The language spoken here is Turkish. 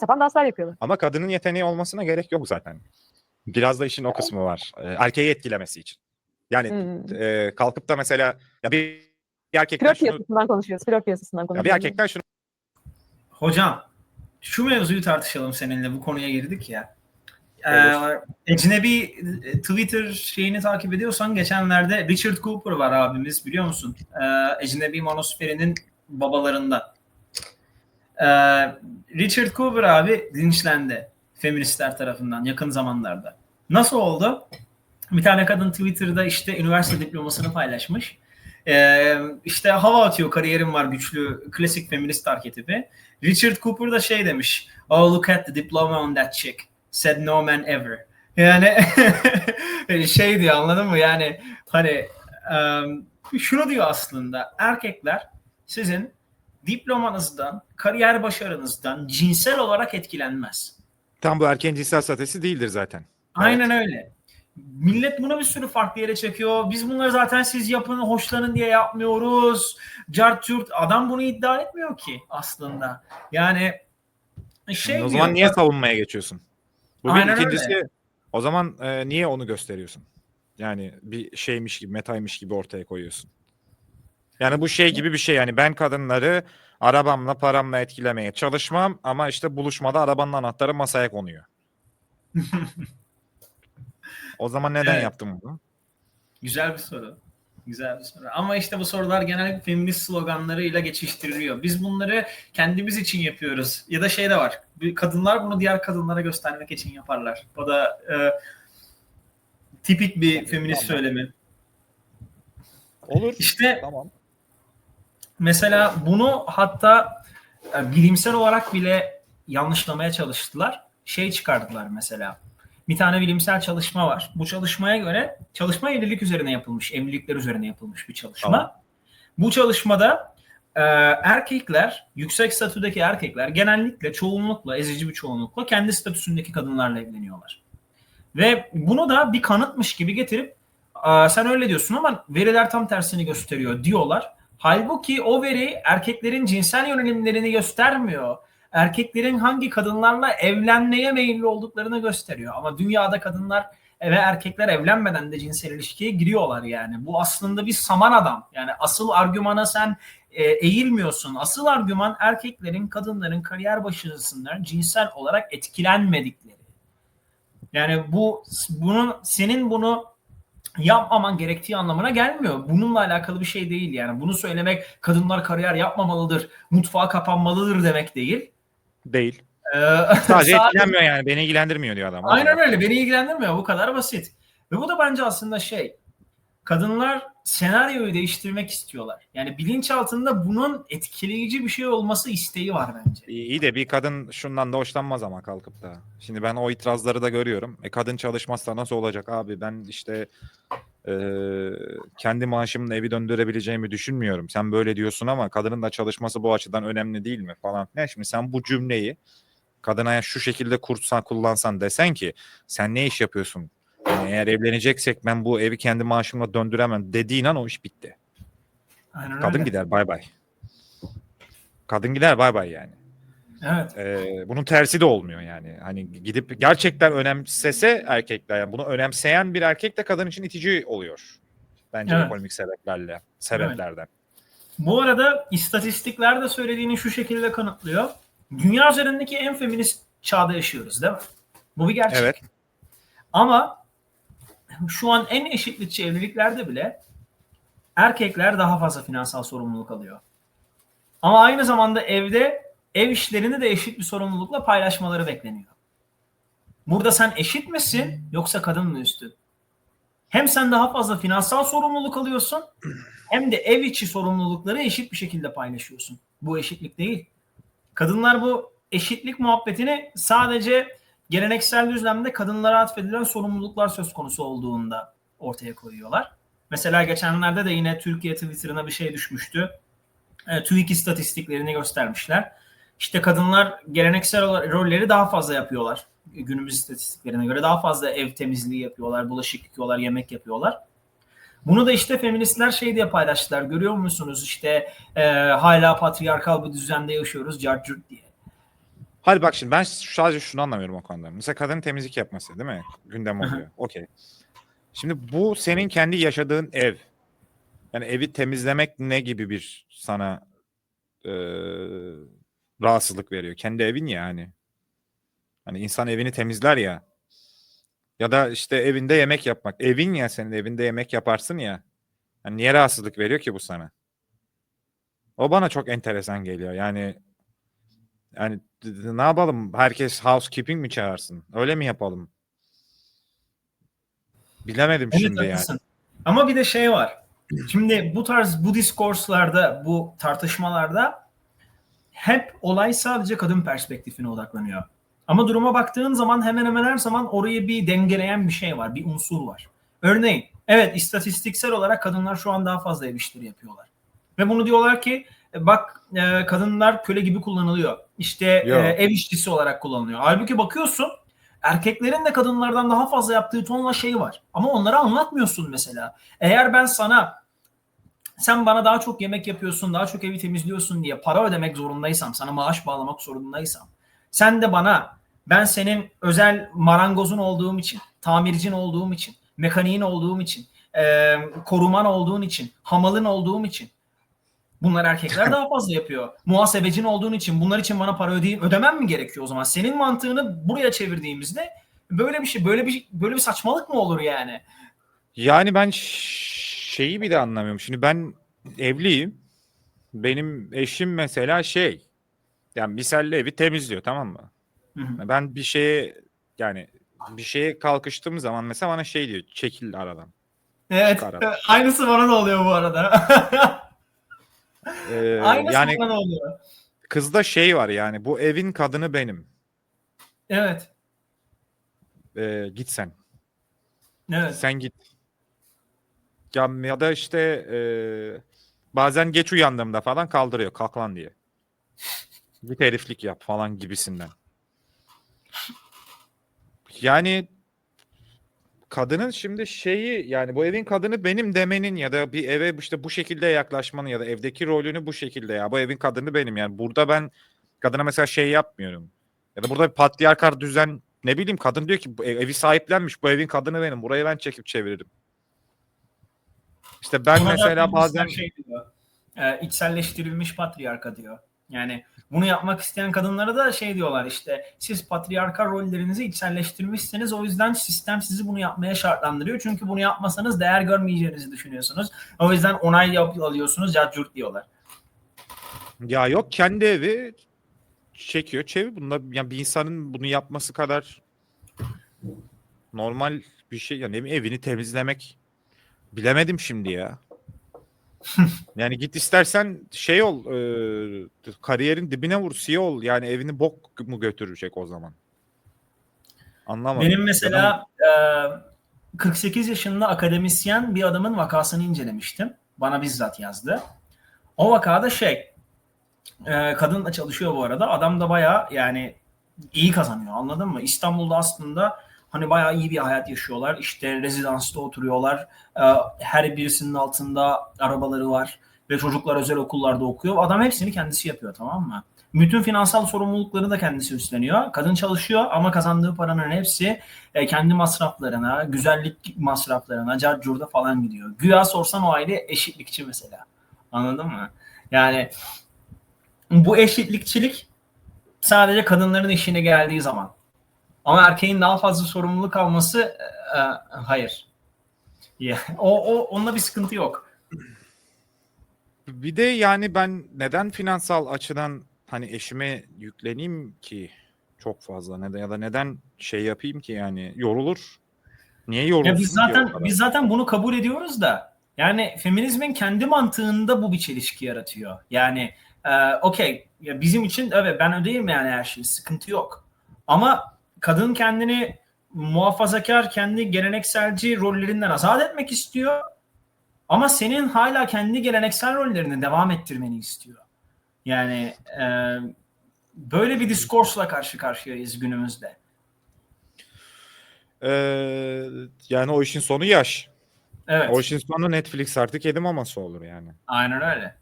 sapan danslar yapıyorlar. Ama kadının yeteneği olmasına gerek yok zaten. Biraz da işin o kısmı var. E, erkeği etkilemesi için. Yani Hmm. e, kalkıp da mesela ya bir, bir erkekten Flört şunu piyasasından konuşuyoruz. Flört piyasasından ya konuşuyoruz. bir erkekten şunu Hocam şu mevzuyu tartışalım seninle bu konuya girdik ya. Ee, ecnebi e, Twitter şeyini takip ediyorsan geçenlerde Richard Cooper var abimiz biliyor musun? Ee, ecnebi monosferinin babalarından. Ee, Richard Cooper abi linçlendi feministler tarafından yakın zamanlarda. Nasıl oldu? Bir tane kadın Twitter'da işte üniversite diplomasını paylaşmış. Ee, işte hava atıyor kariyerim var güçlü klasik feminist arketipi. Richard Cooper da şey demiş. Oh look at the diploma on that chick. Said no man ever. Yani şey diyor anladın mı? Yani hani um, şunu diyor aslında. Erkekler sizin diplomanızdan, kariyer başarınızdan cinsel olarak etkilenmez. tam bu erkeğin cinsel statüsü değildir zaten. Aynen öyle. Millet bunu bir sürü farklı yere çekiyor. Biz bunları zaten siz yapın, hoşlanın diye yapmıyoruz. Cart curt. Adam bunu iddia etmiyor ki aslında. Yani şey o diyor, zaman niye savunmaya geçiyorsun? Bu bir Aynen ikincisi o zaman e, niye onu gösteriyorsun? Yani bir şeymiş gibi, metaymış gibi ortaya koyuyorsun. Yani bu şey gibi bir şey yani ben kadınları arabamla paramla etkilemeye çalışmam ama işte buluşmada arabanın anahtarı masaya konuyor. o zaman neden Evet. yaptım bunu? Güzel bir soru. Güzel bir soru. Ama işte bu sorular genellikle feminist sloganlarıyla geçiştiriliyor. Biz bunları kendimiz için yapıyoruz. Ya da şey de var. Kadınlar bunu diğer kadınlara göstermek için yaparlar. O da e, tipik bir feminist söylemi. Olur. İşte Tamam. Mesela bunu hatta e, bilimsel olarak bile yanlışlamaya çalıştılar. Şey çıkardılar mesela. Bir tane bilimsel çalışma var. Bu çalışmaya göre çalışma evlilik üzerine yapılmış, evlilikler üzerine yapılmış bir çalışma. Tamam. Bu çalışmada e, erkekler, yüksek statüdeki erkekler genellikle çoğunlukla, ezici bir çoğunlukla kendi statüsündeki kadınlarla evleniyorlar. Ve bunu da bir kanıtmış gibi getirip "Aa, sen öyle diyorsun ama veriler tam tersini gösteriyor diyorlar. Halbuki o veri erkeklerin cinsel yönelimlerini göstermiyor. Erkeklerin hangi kadınlarla evlenmeye meyilli olduklarını gösteriyor. Ama dünyada kadınlar ve erkekler evlenmeden de cinsel ilişkiye giriyorlar yani. Bu aslında bir saman adam. Yani asıl argümana sen e, eğilmiyorsun. Asıl argüman erkeklerin kadınların kariyer başarısından cinsel olarak etkilenmedikleri. Yani bu bunun senin bunu yapmaman gerektiği anlamına gelmiyor. Bununla alakalı bir şey değil yani. Bunu söylemek kadınlar kariyer yapmamalıdır, mutfağa kapanmalıdır demek değil. Değil. Ee, Sadece etkilenmiyor yani. Beni ilgilendirmiyor diyor adam. Aynen öyle. Beni ilgilendirmiyor. Bu kadar basit. Ve bu da bence aslında şey. Kadınlar senaryoyu değiştirmek istiyorlar. Yani bilinçaltında bunun etkileyici bir şey olması isteği var bence. İyi de bir kadın şundan da hoşlanmaz ama kalkıp da. Şimdi ben o itirazları da görüyorum. E kadın çalışmazsa nasıl olacak abi? Ben işte e, kendi maaşımla evi döndürebileceğimi düşünmüyorum. Sen böyle diyorsun ama kadının da çalışması bu açıdan önemli değil mi falan. Ne şimdi sen bu cümleyi kadına şu şekilde kursan kullansan desen ki sen ne iş yapıyorsun? Yani eğer evleneceksek ben bu evi kendi maaşımla döndüremem dediğin an o iş bitti. Aynen Kadın öyle. gider bay bay. Kadın gider bay bay yani. Evet. Ee, bunun tersi de olmuyor yani. Hani gidip gerçekten önemsese erkekler yani bunu önemseyen bir erkek de kadın için itici oluyor. Bence Evet. ekonomik sebeplerle, sebeplerden. Bu arada istatistikler de söylediğini şu şekilde kanıtlıyor. Dünya üzerindeki en feminist çağda yaşıyoruz değil mi? Bu bir gerçek. Evet. Ama şu an en eşitlikçi evliliklerde bile erkekler daha fazla finansal sorumluluk alıyor. Ama aynı zamanda evde ev işlerini de eşit bir sorumlulukla paylaşmaları bekleniyor. Burada sen eşit misin yoksa kadın mı üstün? Hem sen daha fazla finansal sorumluluk alıyorsun hem de ev içi sorumlulukları eşit bir şekilde paylaşıyorsun. Bu eşitlik değil. Kadınlar bu eşitlik muhabbetini sadece geleneksel düzlemde kadınlara atfedilen sorumluluklar söz konusu olduğunda ortaya koyuyorlar. Mesela geçenlerde de yine Türkiye Twitter'ına bir şey düşmüştü. E, TÜİK istatistiklerini göstermişler. İşte kadınlar geleneksel rolleri daha fazla yapıyorlar. Günümüz istatistiklerine göre daha fazla ev temizliği yapıyorlar, bulaşık yıkıyorlar, yemek yapıyorlar. Bunu da işte feministler şey diye paylaştılar. Görüyor musunuz işte e, hala patriarkal bir düzende yaşıyoruz carcurt diye. Hadi bak şimdi ben sadece şunu anlamıyorum o konuda. Mesela kadının temizlik yapması değil mi? Gündem oluyor. Okey. Şimdi bu senin kendi yaşadığın ev. Yani evi temizlemek ne gibi bir sana eee, rahatsızlık veriyor? Kendi evin ya hani. Hani insan evini temizler ya. Ya da işte evinde yemek yapmak. Evin ya senin evinde yemek yaparsın ya. Yani niye rahatsızlık veriyor ki bu sana? O bana çok enteresan geliyor. Yani yani ne yapalım? Herkes housekeeping mi çağırsın? Öyle mi yapalım? Bilemedim Evet, şimdi yani. Ama bir de şey var. Şimdi bu tarz bu diskurslarda, bu tartışmalarda hep olay sadece kadın perspektifine odaklanıyor. Ama duruma baktığın zaman hemen hemen her zaman orayı bir dengeleyen bir şey var, bir unsur var. Örneğin, evet istatistiksel olarak kadınlar şu an daha fazla ev işleri yapıyorlar. Ve bunu diyorlar ki e, bak e, kadınlar köle gibi kullanılıyor. İşte e, ev işçisi olarak kullanılıyor. Halbuki bakıyorsun erkeklerin de kadınlardan daha fazla yaptığı tonla şey var. Ama onları anlatmıyorsun mesela. Eğer ben sana sen bana daha çok yemek yapıyorsun, daha çok evi temizliyorsun diye para ödemek zorundaysam, sana maaş bağlamak zorundaysam, sen de bana ben senin özel marangozun olduğum için, tamircin olduğum için, mekaniğin olduğum için, e, koruman olduğun için, hamalın olduğum için Bunlar erkekler daha fazla yapıyor. Muhasebecin olduğun için bunlar için bana para ödeyeyim, ödemem mi gerekiyor o zaman? Senin mantığını buraya çevirdiğimizde böyle bir şey, böyle bir böyle bir saçmalık mı olur yani? Yani ben şeyi bir de anlamıyorum. Şimdi ben evliyim. Benim eşim mesela şey yani misalle evi temizliyor tamam mı? Hı hı. Ben bir şeye yani bir şeye kalkıştığım zaman mesela bana şey diyor çekil aradan. Evet. Abi. Aynısı bana da oluyor bu arada. Ee, Aynısı yani bana oluyor. kızda şey var yani bu evin kadını benim. Evet. Ee, git sen. Evet. Sen git. Ya, ya da işte e, bazen geç uyandığımda falan kaldırıyor kalk lan diye. Git heriflik yap falan gibisinden. Yani kadının şimdi şeyi yani bu evin kadını benim demenin ya da bir eve işte bu şekilde yaklaşmanın ya da evdeki rolünü bu şekilde ya bu evin kadını benim yani burada ben kadına mesela şey yapmıyorum. Ya da burada bir patriarkal düzen ne bileyim kadın diyor ki bu ev- evi sahiplenmiş bu evin kadını benim burayı ben çekip çeviririm. İşte ben Buna da mesela bazen şey diyor. E, içselleştirilmiş patriarka diyor. Yani bunu yapmak isteyen kadınlara da şey diyorlar işte siz patriarkal rollerinizi içselleştirmişsiniz o yüzden sistem sizi bunu yapmaya şartlandırıyor. Çünkü bunu yapmasanız değer görmeyeceğinizi düşünüyorsunuz. O yüzden onay alıyorsunuz cart diyorlar. ya yok kendi evi çekiyor çevir bunda yani bir insanın bunu yapması kadar normal bir şey yani evini temizlemek bilemedim şimdi ya. Yani git istersen şey ol e, kariyerin dibine vur CEO ol yani evini bok mu götürecek o zaman? Anlamadım. Benim mesela e, 48 yaşında akademisyen bir adamın vakasını incelemiştim. Bana bizzat yazdı. O vakada şey e, kadınla çalışıyor bu arada. Adam da bayağı yani iyi kazanıyor anladın mı? İstanbul'da aslında hani bayağı iyi bir hayat yaşıyorlar. İşte rezidansta oturuyorlar. E, her birisinin altında arabaları var. Ve çocuklar özel okullarda okuyor. Adam hepsini kendisi yapıyor tamam mı? Bütün finansal sorumlulukları da kendisi üstleniyor. Kadın çalışıyor ama kazandığı paranın hepsi e, kendi masraflarına, güzellik masraflarına, carcurda falan gidiyor. Güya sorsan o aile eşitlikçi mesela. Anladın mı? Yani bu eşitlikçilik sadece kadınların işine geldiği zaman. Ama erkeğin daha fazla sorumluluk alması e, e, hayır. Ya, o, o onunla bir sıkıntı yok. Bir de yani ben neden finansal açıdan hani eşime yükleneyim ki çok fazla neden ya da neden şey yapayım ki yani yorulur. Niye yorulsun Ya biz zaten biz zaten bunu kabul ediyoruz da yani feminizmin kendi mantığında bu bir çelişki yaratıyor. Yani e, okey ya bizim için evet ben ödeyeyim yani her şeyi sıkıntı yok. Ama kadın kendini muhafazakar kendi gelenekselci rollerinden azat etmek istiyor. Ama senin hala kendi geleneksel rollerini devam ettirmeni istiyor. Yani e, böyle bir diskursla karşı karşıyayız günümüzde. Ee, yani o işin sonu yaş. Evet. O işin sonu Netflix artık yedi maması olur yani. Aynen öyle.